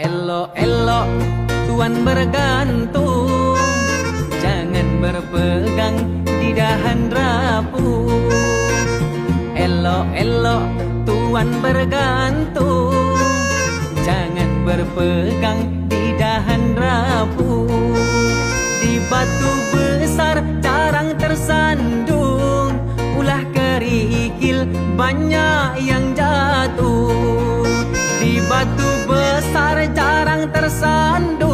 Elok-elok tuan bergantung. Jangan berpegang di dahan rapuh. Elok-elok tuan bergantung. Jangan berpegang di dahan rapuh. Di batu besar carang tersandung. Ulah kerikil banyak yang jatuh. Besar jarang tersandung